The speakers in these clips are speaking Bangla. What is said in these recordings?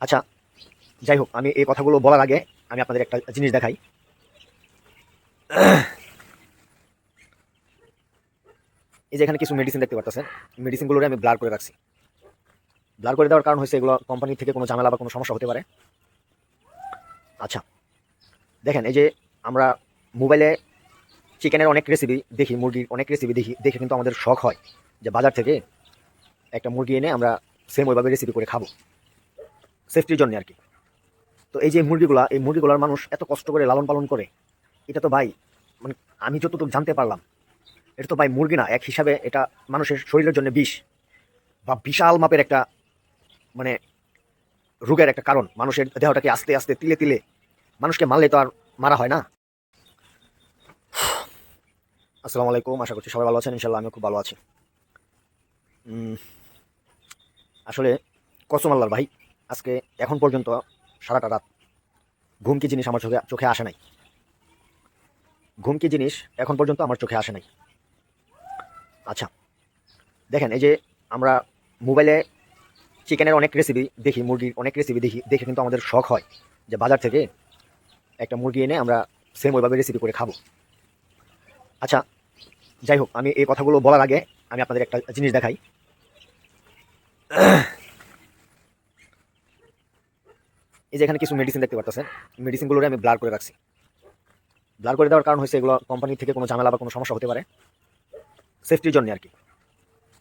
আচ্ছা যাই হোক আমি এই কথাগুলো বলার আগে আমি আপনাদের একটা জিনিস দেখাই। এই যে এখানে কিছু মেডিসিন দেখতে পারতেছেন। মেডিসিনগুলোরে আমি ব্লার করে রাখছি। ব্লার করে দেওয়ার কারণ হচ্ছে এগুলো কোম্পানি থেকে কোনো ঝামেলা বা কোনো সমস্যা হতে পারে। আচ্ছা দেখেন, এই যে আমরা মোবাইলে চিকেনের অনেক রেসিপি দেখি, মুরগির অনেক রেসিপি দেখি, দেখে কিন্তু আমাদের শখ হয় যে বাজার থেকে একটা মুরগি এনে আমরা সেম ওইভাবে রেসিপি করে খাব। সেফটির জন্য আর কি। তো এই যে মুরগিগুলা, এই মুরগিগুলার মানুষ এত কষ্ট করে লালন পালন করে, এটা তো ভাই মানে আমি যতটুকু জানতে পারলাম, এটা তো ভাই মুরগি না, এক হিসাবে এটা মানুষের শরীরের জন্য বিষ বা বিশাল মাপের একটা মানে রোগের একটা কারণ। মানুষের দেহটাকে আস্তে আস্তে তিলে তিলে মানুষকে মারলে তো আর মারা হয় না। আসসালামু আলাইকুম, আশা করছি সবাই ভালো আছেন ইনশাল্লাহ আমি খুব ভালো আছি। আসলে কসম আল্লাহর ভাই আজকে এখন পর্যন্ত সারাটা রাত ঘুম কি জিনিস আমার চোখে চোখে আসে নাই। ঘুম কি জিনিস এখন পর্যন্ত আমার চোখে আসে নাই। আচ্ছা দেখেন, এই যে আমরা মোবাইলে চিকেনের অনেক রেসিপি দেখি, মুরগির অনেক রেসিপি দেখি, দেখে কিন্তু আমাদের শখ হয় যে বাজার থেকে একটা মুরগি এনে আমরা সেম ওইভাবে রেসিপি করে খাব। আচ্ছা যাই হোক, আমি এই কথাগুলো বলার আগে আমি আপনাদের একটা জিনিস দেখাই। এই যে এখানে কিছু মেডিসিন দেখতে পারতেছেন মেডিসিনগুলোরে আমি ব্লার করে রাখছি। ব্লার করে দেওয়ার কারণ হয়েছে এগুলো কোম্পানি থেকে কোনো ঝামেলা বা কোনো সমস্যা হতে পারে। সেফটির জন্য আর কি।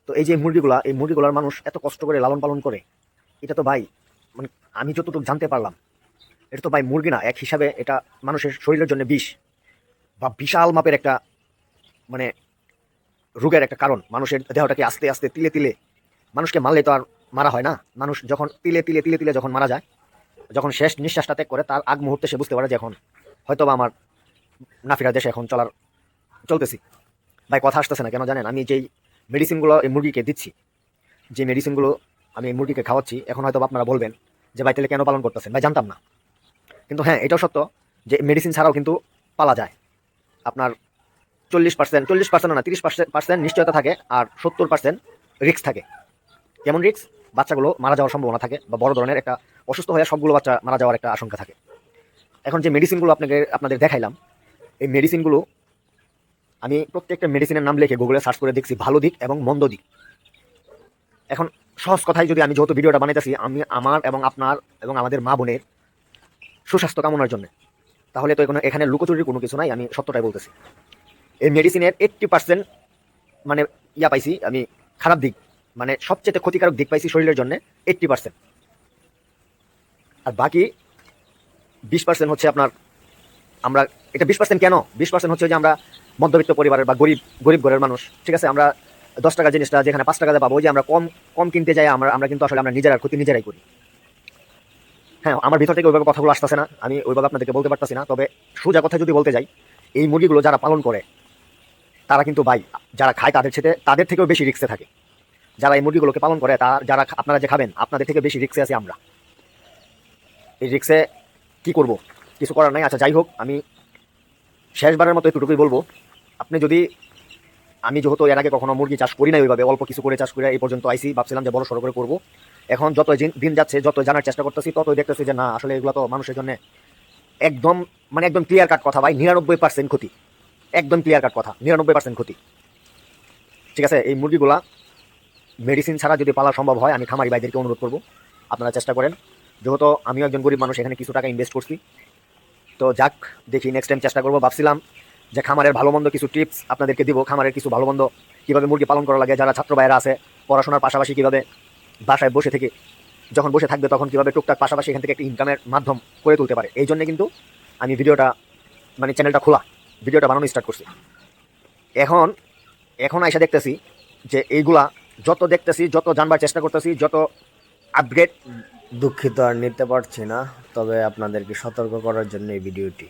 তো এই যে মুরগিগুলা, এই মুরগিগুলার মানুষ এত কষ্ট করে লালন পালন করে, এটা তো ভাই মানে আমি যতটুকু জানতে পারলাম, এটা তো ভাই মুরগি না, এক হিসাবে এটা মানুষের শরীরের জন্য বিষ বা বিশাল মাপের একটা মানে রোগের একটা কারণ। মানুষের দেহটাকে আস্তে আস্তে তিলে তিলে, মানুষকে মারলে তো আর মারা হয় না। মানুষ যখন তিলে তিলে তিলে তিলে যখন মারা যায় যখন শেষ নিঃশ্বাসটা করে, তার আগ মুহূর্তে সে বুঝতে পারে যে এখন হয়তো বা আমার নাফিরা দেশে এখন চলার, চলতেছি। ভাই, কথা আসতেছে না, কেন জানেন? আমি যেই মেডিসিনগুলো এই মুরগিকে দিচ্ছি, যে মেডিসিনগুলো আমি এই মুরগিকে খাওয়াচ্ছি, এখন হয়তো আপনারা বলবেন যে, ভাই, তাহলে কেন পালন করতেছেন? ভাই, জানতাম না। কিন্তু হ্যাঁ এটাও সত্য যে মেডিসিন ছাড়াও কিন্তু পালা যায়। আপনার চল্লিশ পার্সেন্ট চল্লিশ পার্সেন্ট না, তিরিশ পার্সেন্ট নিশ্চয়তা থাকে আর সত্তর পার্সেন্ট রিস্ক থাকে। কেমন রিস্ক বাচ্চাগুলো মারা যাওয়ার সম্ভাবনা থাকে বা বড় ধরনের একটা অসুস্থ হয়ে সবগুলো বাচ্চা মারা যাওয়ার একটা আশঙ্কা থাকে। এখন যে মেডিসিনগুলো আপনাকে, আপনাদের দেখাইলাম, এই মেডিসিনগুলো আমি প্রত্যেকটা মেডিসিনের নাম লিখে গুগলে সার্চ করে দেখছি, ভালো দিক এবং মন্দ দিক। এখন সহজ কথাই যদি আমি যেহেতু ভিডিওটা বানাইতেছি, আমি আমার এবং আপনার এবং আমাদের মা বোনের সুস্বাস্থ্য কামনার জন্য। তাহলে তো এখানে এখানে লুকোচুরির কোনো কিছু নাই, আমি সত্যটাই বলতেছি। এই মেডিসিনের এইট্টি পার্সেন্ট মানে ইয়া পাইছি, আমি খারাপ দিক মানে সবচেয়ে ক্ষতিকারক দিক পাইছি শরীরের জন্য এইট্টি পার্সেন্ট আর বাকি বিশ পার্সেন্ট হচ্ছে আপনার, আমরা, এটা বিশ পার্সেন্ট কেন? বিশ পার্সেন্ট হচ্ছে যে আমরা মধ্যবিত্ত পরিবারের বা গরিব গরিব ঘরের মানুষ, ঠিক আছে? আমরা দশ টাকা জিনিসটা যেখানে পাঁচ টাকাতে পাবো যে আমরা কম কম কিনতে যাই, আমরা আমরা কিন্তু আসলে আমরা নিজেরা ক্ষতি নিজেরাই করি। হ্যাঁ আমার ভিতর থেকে ওইভাবে কথাগুলো আসতেছে না, আমি ওইভাবে আপনাদেরকে বলতে পারতেছি না, তবে সোজা কথা যদি বলতে যাই, এই মুরগিগুলো যারা পালন করে, তারা কিন্তু ভাই, যারা খায় তাদের সাথে, তাদের থেকেও বেশি রিক্সে থাকে। যারা এই মুরগিগুলোকে পালন করে, তা, যারা আপনারা যে খাবেন, আপনাদের থেকে বেশি রিক্সে আছে আমরা। এই রিক্সে কি করব? কিছু করার নাই। আচ্ছা যাই হোক, আমি শেষবারের মতো একটুটুকুই বলব। আপনি যদি, আমি যেহেতু এর আগে কখনো মুরগি চাষ করি না ওইভাবে, অল্প কিছু করে চাষ করে এই পর্যন্ত আইসি, ভাবছিলাম যে বড় সড়ো করে করব। এখন যত দিন যাচ্ছে যত জানার চেষ্টা করতেছি, ততই দেখতেছি যে না, আসলে এগুলো তো মানুষের জন্য একদম মানে একদম ক্লিয়ার কাট কথা ভাই, নিরানব্বই পার্সেন্ট ক্ষতি। একদম ক্লিয়ার কাট কথা, নিরানব্বই পার্সেন্ট ক্ষতি। ঠিক আছে, এই মুরগিগুলা মেডিসিন ছাড়া যদি পালা সম্ভব হয়, আমি খামারি ভাইদেরকে অনুরোধ করব, আপনারা চেষ্টা করেন। যেহেতু আমিও একজন গরিব মানুষ, এখানে কিছু টাকা ইনভেস্ট করছি। তো যাক, দেখি নেক্সট টাইম চেষ্টা করব। ভাবছিলাম যে খামারের ভালো মন্দ কিছু টিপস আপনাদেরকে দিব, খামারের কিছু ভালো মন্দ কীভাবে মুরগি পালন করা লাগে, যারা ছাত্র ভাইয়েরা আছে, পড়াশোনার পাশাপাশি কীভাবে বাসায় বসে থেকে, যখন বসে থাকবে তখন কীভাবে টুকটাক পাশাপাশি এখান থেকে একটা ইনকামের মাধ্যম করে তুলতে পারে। এই জন্য কিন্তু আমি ভিডিওটা মানে চ্যানেলটা খোলা, ভিডিওটা বানানো স্টার্ট করছি। এখন এখন আইসা দেখতেছি যে এইগুলা যত দেখতেছি, যত জানবার চেষ্টা করতেছি, যত আপগ্রেড দুঃখিত আর নিতে পারছি না তবে আপনাদেরকে সতর্ক করার জন্য এই ভিডিওটি।